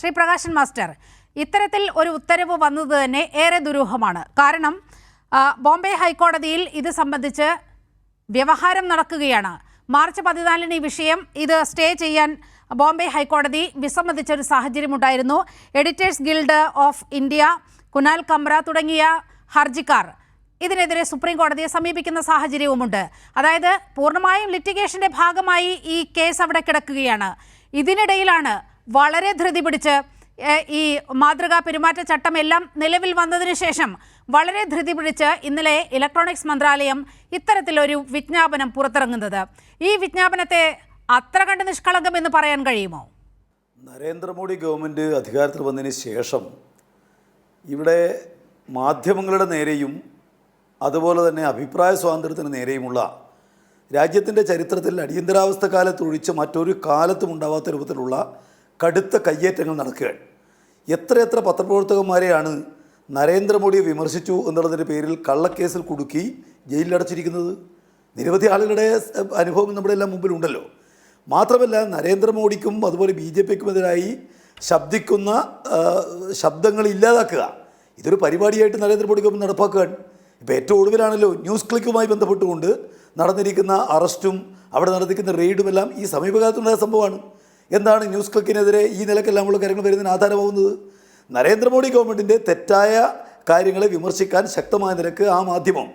Shri Prakashan master ഇത്തരത്തിൽ ഒരു ഉത്തരവ് വന്നത് തന്നെ ഏറെ ദുരൂഹമാണ്. കാരണം ബോംബെ ഹൈക്കോടതിയിൽ ഇത് സംബന്ധിച്ച് വ്യവഹാരം നടക്കുകയാണ്. മാർച്ച് പതിനാലിന് ഈ വിഷയം ഇത് സ്റ്റേ ചെയ്യാൻ ബോംബെ ഹൈക്കോടതി വിസമ്മതിച്ച ഒരു സാഹചര്യമുണ്ടായിരുന്നു. Editors Guild of India Kunal Kamra തുടങ്ങിയ ഹർജിക്കാർ ഇതിനെതിരെ സുപ്രീം കോടതിയെ സമീപിക്കുന്ന സാഹചര്യവുമുണ്ട്. അതായത് പൂർണമായും ലിറ്റിഗേഷന്റെ ഭാഗമായി ഈ കേസ് അവിടെ കിടക്കുകയാണ്. ഇതിനിടയിലാണ് വളരെ ധൃതി പിടിച്ച് ഈ മാതൃകാ പെരുമാറ്റച്ചട്ടം എല്ലാം നിലവിൽ വന്നതിന് ശേഷം വളരെ ധൃതി പിടിച്ച് ഇന്നലെ ഇലക്ട്രോണിക്സ് മന്ത്രാലയം ഇത്തരത്തിലൊരു വിജ്ഞാപനം പുറത്തിറങ്ങുന്നത്. ഈ വിജ്ഞാപനത്തെ അത്ര കണ്ട് നിഷ്കളങ്കം എന്ന് പറയാൻ കഴിയുമോ? നരേന്ദ്രമോദി ഗവൺമെന്റ് അധികാരത്തിൽ വന്നതിന് ശേഷം ഇവിടെ മാധ്യമങ്ങളുടെ നേരെയും അതുപോലെ തന്നെ അഭിപ്രായ സ്വാതന്ത്ര്യത്തിന് നേരെയുമുള്ള രാജ്യത്തിന്റെ ചരിത്രത്തിൽ അടിയന്തരാവസ്ഥ കാലത്ത് ഒഴിച്ച് മറ്റൊരു കാലത്തും ഉണ്ടാവാത്ത രൂപത്തിലുള്ള കടുത്ത കയ്യേറ്റങ്ങൾ നടക്കുകയാണ്. എത്ര എത്ര പത്രപ്രവർത്തകന്മാരെയാണ് നരേന്ദ്രമോദിയെ വിമർശിച്ചു എന്നുള്ളതിന്റെ പേരിൽ കള്ളക്കേസിൽ കുടുക്കി ജയിലിലടച്ചിരിക്കുന്നത്? നിരവധി ആളുകളുടെ അനുഭവം നമ്മുടെ എല്ലാം മുമ്പിലുണ്ടല്ലോ. മാത്രമല്ല നരേന്ദ്രമോദിക്കും അതുപോലെ ബി ജെ പിക്കുമെതിരായി ശബ്ദിക്കുന്ന ശബ്ദങ്ങൾ ഇല്ലാതാക്കുക. ഇതൊരു പരിപാടിയായിട്ട് നരേന്ദ്രമോദിക്കൊപ്പം നടപ്പാക്കുകയാണ്. ഇപ്പോൾ ഏറ്റവും ഒടുവിലാണല്ലോ ന്യൂസ് ക്ലിക്കുമായി ബന്ധപ്പെട്ടുകൊണ്ട് നടന്നിരിക്കുന്ന അറസ്റ്റും അവിടെ നടന്നിരിക്കുന്ന റെയ്ഡുമെല്ലാം ഈ സമീപകാലത്തുണ്ടായ സംഭവമാണ്. എന്താണ് ന്യൂസ് ക്ലിക്കിനെതിരെ ഈ നിലക്കെല്ലാം ഉള്ള കാര്യങ്ങൾ വരുന്നതിന് ആധാരമാവുന്നത്? നരേന്ദ്രമോദി ഗവൺമെന്റിന്റെ തെറ്റായ കാര്യങ്ങളെ വിമർശിക്കാൻ ശക്തമായ നിരക്ക് ആ മാധ്യമം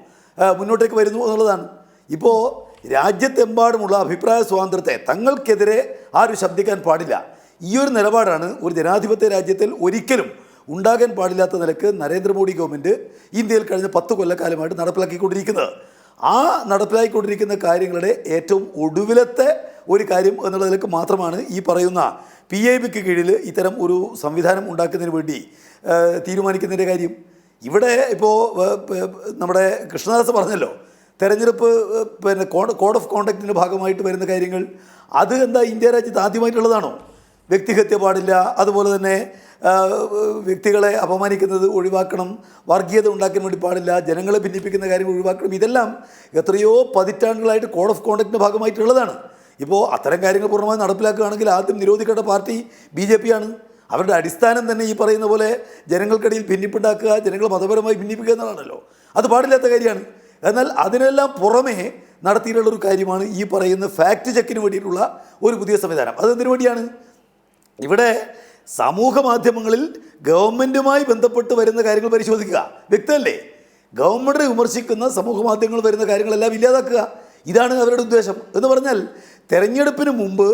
മുന്നോട്ടേക്ക് വരുന്നു എന്നുള്ളതാണ്. ഇപ്പോൾ രാജ്യത്തെമ്പാടുമുള്ള അഭിപ്രായ സ്വാതന്ത്ര്യത്തെ തങ്ങൾക്കെതിരെ ആരും ശബ്ദിക്കാൻ പാടില്ല. ഈ ഒരു നിലപാടാണ് ഒരു ജനാധിപത്യ രാജ്യത്തിൽ ഒരിക്കലും ഉണ്ടാകാൻ പാടില്ലാത്ത നിലയ്ക്ക് നരേന്ദ്രമോദി ഗവൺമെന്റ് ഇന്ത്യയിൽ കഴിഞ്ഞ പത്ത് കൊല്ലക്കാലമായിട്ട് നടപ്പിലാക്കിക്കൊണ്ടിരിക്കുന്നത്. ആ നടപ്പിലാക്കിക്കൊണ്ടിരിക്കുന്ന കാര്യങ്ങളുടെ ഏറ്റവും ഒടുവിലത്തെ ഒരു കാര്യം എന്നുള്ളതിലേക്ക് മാത്രമാണ് ഈ പറയുന്ന പി ഐ ബിക്ക് കീഴിൽ ഇത്തരം ഒരു സംവിധാനം ഉണ്ടാക്കുന്നതിന് വേണ്ടി തീരുമാനിക്കുന്നതിന്റെ കാര്യം. ഇവിടെ ഇപ്പോൾ നമ്മുടെ കൃഷ്ണദാസ് പറഞ്ഞല്ലോ തെരഞ്ഞെടുപ്പ് പിന്നെ കോഡ് ഓഫ് കോണ്ടക്റ്റിന്റെ ഭാഗമായിട്ട് വരുന്ന കാര്യങ്ങൾ അത് എന്താ ഇന്ത്യ രാജ്യത്ത് ആദ്യമായിട്ടുള്ളതാണോ? വ്യക്തിഹത്യ പാടില്ല അതുപോലെ തന്നെ വ്യക്തികളെ അപമാനിക്കുന്നത് ഒഴിവാക്കണം വർഗീയത ഉണ്ടാക്കാൻ വേണ്ടി പാടില്ല ജനങ്ങളെ ഭിന്നിപ്പിക്കുന്ന കാര്യങ്ങൾ ഒഴിവാക്കണം ഇതെല്ലാം എത്രയോ പതിറ്റാണ്ടുകളായിട്ട് കോഡ് ഓഫ് കോണ്ടക്റ്റിന്റെ ഭാഗമായിട്ടുള്ളതാണ്. ഇപ്പോൾ അത്തരം കാര്യങ്ങൾ പൂർണമായി നടപ്പിലാക്കുകയാണെങ്കിൽ ആദ്യം നിരോധിക്കേണ്ട പാർട്ടി ബി ജെ പി ആണ്. അവരുടെ അടിസ്ഥാനം തന്നെ ഈ പറയുന്ന പോലെ ജനങ്ങൾക്കിടയിൽ ഭിന്നിപ്പുണ്ടാക്കുക ജനങ്ങൾ മതപരമായി ഭിന്നിപ്പിക്കുക എന്നതാണല്ലോ അത് പാടില്ലാത്ത കാര്യമാണ്. എന്നാൽ അതിനെല്ലാം പുറമേ നടത്തിയിട്ടുള്ള ഒരു കാര്യമാണ് ഈ പറയുന്ന ഫാക്ട് ചെക്കിന് വേണ്ടിയിട്ടുള്ള ഒരു പുതിയ സംവിധാനം. അതെന്തിനു വേണ്ടിയാണ്? ഇവിടെ സമൂഹ മാധ്യമങ്ങളിൽ ഗവൺമെന്റുമായി ബന്ധപ്പെട്ട് വരുന്ന കാര്യങ്ങൾ പരിശോധിക്കുക. വ്യക്തമല്ലേ? ഗവൺമെന്റിനെ വിമർശിക്കുന്ന സമൂഹ മാധ്യമങ്ങൾ വരുന്ന കാര്യങ്ങളെല്ലാം ഇല്ലാതാക്കുക. ഇതാണ് അവരുടെ ഉദ്ദേശം. എന്ന് പറഞ്ഞാൽ തെരഞ്ഞെടുപ്പിന് മുമ്പ്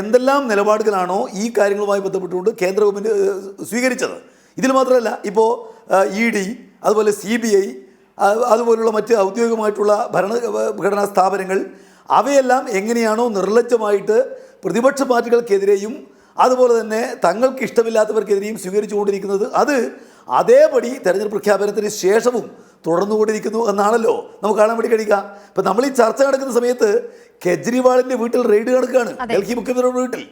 എന്തെല്ലാം നിലപാടുകളാണോ ഈ കാര്യങ്ങളുമായി ബന്ധപ്പെട്ടുകൊണ്ട് കേന്ദ്ര ഗവൺമെന്റ് സ്വീകരിച്ചത്. ഇതിൽ മാത്രമല്ല ഇപ്പോൾ ഇ ഡി അതുപോലെ സി ബി ഐ അതുപോലുള്ള മറ്റ് ഔദ്യോഗികമായിട്ടുള്ള ഭരണഘടനാ സ്ഥാപനങ്ങൾ അവയെല്ലാം എങ്ങനെയാണോ നിർലജ്ജമായിട്ട് പ്രതിപക്ഷ പാർട്ടികൾക്കെതിരെയും അതുപോലെ തന്നെ തങ്ങൾക്ക് ഇഷ്ടമില്ലാത്തവർക്കെതിരെയും സ്വീകരിച്ചുകൊണ്ടിരിക്കുന്നത്. അത് അതേപടി തെരഞ്ഞെടുപ്പ് പ്രഖ്യാപനത്തിന് ശേഷവും തുടർന്നുകൊണ്ടിരിക്കുന്നു എന്നാണല്ലോ നമുക്ക് കാണാൻ വേണ്ടി കഴിയുക. ഇപ്പം നമ്മൾ ഈ ചർച്ച നടക്കുന്ന സമയത്ത് കെജ്രിവാളിന്റെ വീട്ടിൽ റെയ്ഡ് നടക്കുകയാണ്. ഡൽഹി മുഖ്യമന്ത്രിയുടെ വീട്ടിൽ.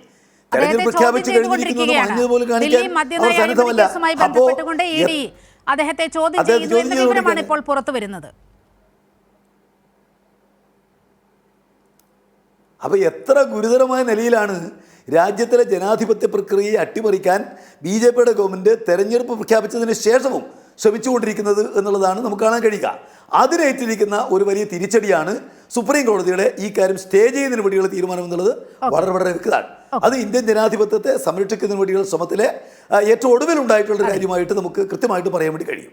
തെരഞ്ഞെടുപ്പ് പ്രഖ്യാപിച്ചു കാണിക്കാൻ അവർ സന്നദ്ധമല്ല അപ്പോൾ അദ്ദേഹത്തെ ചോദ്യം ചെയ്യുന്നു എന്ന വിവരമാണ് ഇപ്പോൾ പുറത്തു വരുന്നത്. അപ്പോൾ എത്ര ഗുരുതരമായ നിലയിലാണ് രാജ്യത്തിലെ ജനാധിപത്യ പ്രക്രിയയെ അട്ടിമറിക്കാൻ ബി ജെ പിയുടെ ഗവൺമെന്റ് തെരഞ്ഞെടുപ്പ് പ്രഖ്യാപിച്ചതിന് ശേഷവും ശ്രമിച്ചുകൊണ്ടിരിക്കുന്നത് എന്നുള്ളതാണ് നമുക്ക് കാണാൻ കഴിയുക. അതിനേറ്റിരിക്കുന്ന ഒരു വലിയ തിരിച്ചടിയാണ് സുപ്രീം കോടതിയുടെ ഈ കാര്യം സ്റ്റേ ചെയ്യുന്നതിന് വേണ്ടിയുള്ള തീരുമാനം എന്നുള്ളത് വളരെ വളരെ വ്യക്തമാണ്. അത് ഇന്ത്യൻ ജനാധിപത്യത്തെ സംരക്ഷിക്കുന്നതിന് വേണ്ടിയുള്ള ശ്രമത്തിലെ ഏറ്റവും ഒടുവിലുണ്ടായിട്ടുള്ള കാര്യമായിട്ട് നമുക്ക് കൃത്യമായിട്ട് പറയാൻ വേണ്ടി കഴിയും.